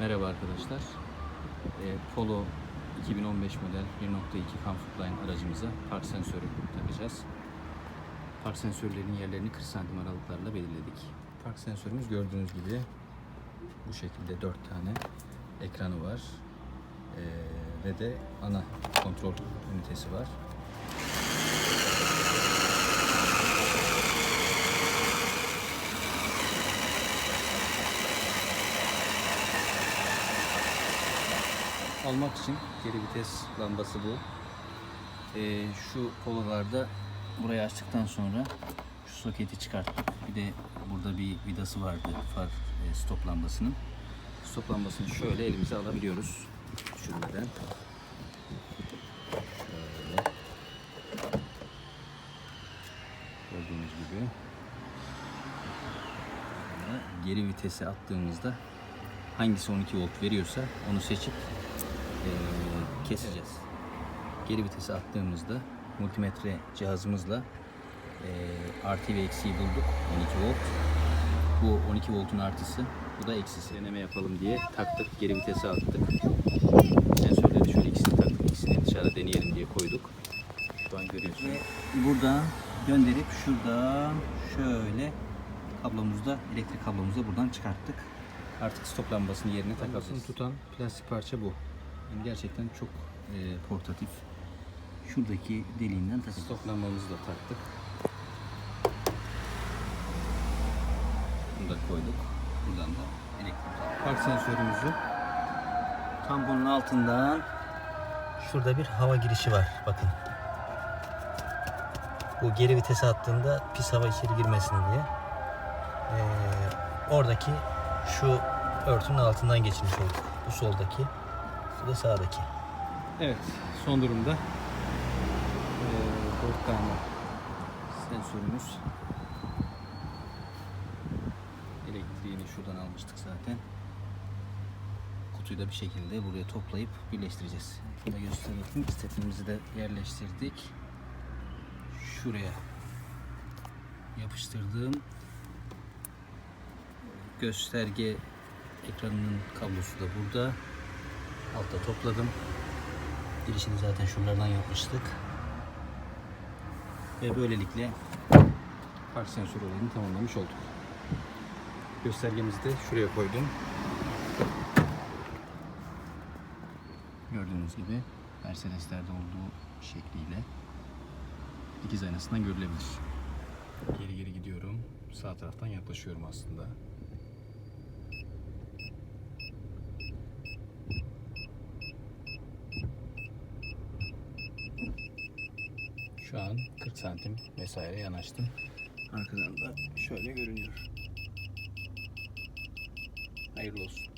Merhaba arkadaşlar. Ee, Polo 2015 model 1.2 Comfortline aracımıza park sensörü takacağız. Park sensörlerinin yerlerini 40 santim aralıklarla belirledik. Park sensörümüz gördüğünüz gibi bu şekilde 4 tane ekranı var. Ee, ve de ana kontrol ünitesi var. Almak için geri vites lambası bu. Ee, şu pololarda burayı açtıktan sonra şu soketi çıkarttık. Bir de burada bir vidası vardı far e, stop lambasının. Stop lambasını şöyle elimize alabiliyoruz. Düşürmeden. Şöyle. Gördüğünüz gibi. Geri vitese attığımızda hangisi 12 volt veriyorsa onu seçip eee, keseceğiz. Geri vitese attığımızda multimetre cihazımızla eee, artı ve eksiği bulduk 12 volt. Bu 12 voltun artısı, bu da eksisi. Deneme yapalım diye taktık, geri vitese attık. Sensörleri şöyle ikisini taktık, ikisini dışarıda deneyelim diye koyduk. Şu an görüyorsunuz. Buradan gönderip şuradan şöyle kablomuzda elektrik kablomuzu buradan çıkarttık. Artık stop lambasını yerine takabiliriz. tutan plastik parça bu. Gerçekten çok eee, portatif. Şuradaki deliğinden takacağız. Stop lambamızı da taktık. Bunu da koyduk. Buradan da elektrik Park sensörümüzü Tam bunun altından şurada bir hava girişi var. Bakın. Bu geri vitese attığında pis hava içeri girmesin diye. Ee, oradaki şu örtünün altından geçirmiş olduk. Bu soldaki, bu da sağdaki. Evet, son durumda eee, dört tane sensörümüz. Elektriğini şuradan almıştık zaten. Kutuyu da bir şekilde buraya toplayıp birleştireceğiz. Şunu da gösterelim. Stepimizi de yerleştirdik. Şuraya yapıştırdığım gösterge ekranının kablosu da burada. Altta topladım. Girişini zaten şuralardan yapmıştık. Ve böylelikle park sensörü olayını tamamlamış olduk. Göstergemizi de şuraya koydum. Gördüğünüz gibi Mercedes'lerde olduğu şekliyle dikiz aynasından görülebilir. Geri geri gidiyorum. Sağ taraftan yaklaşıyorum aslında. Şu an 40 santim vesaire yanaştım. Arkadan da şöyle görünüyor. Hayırlı olsun.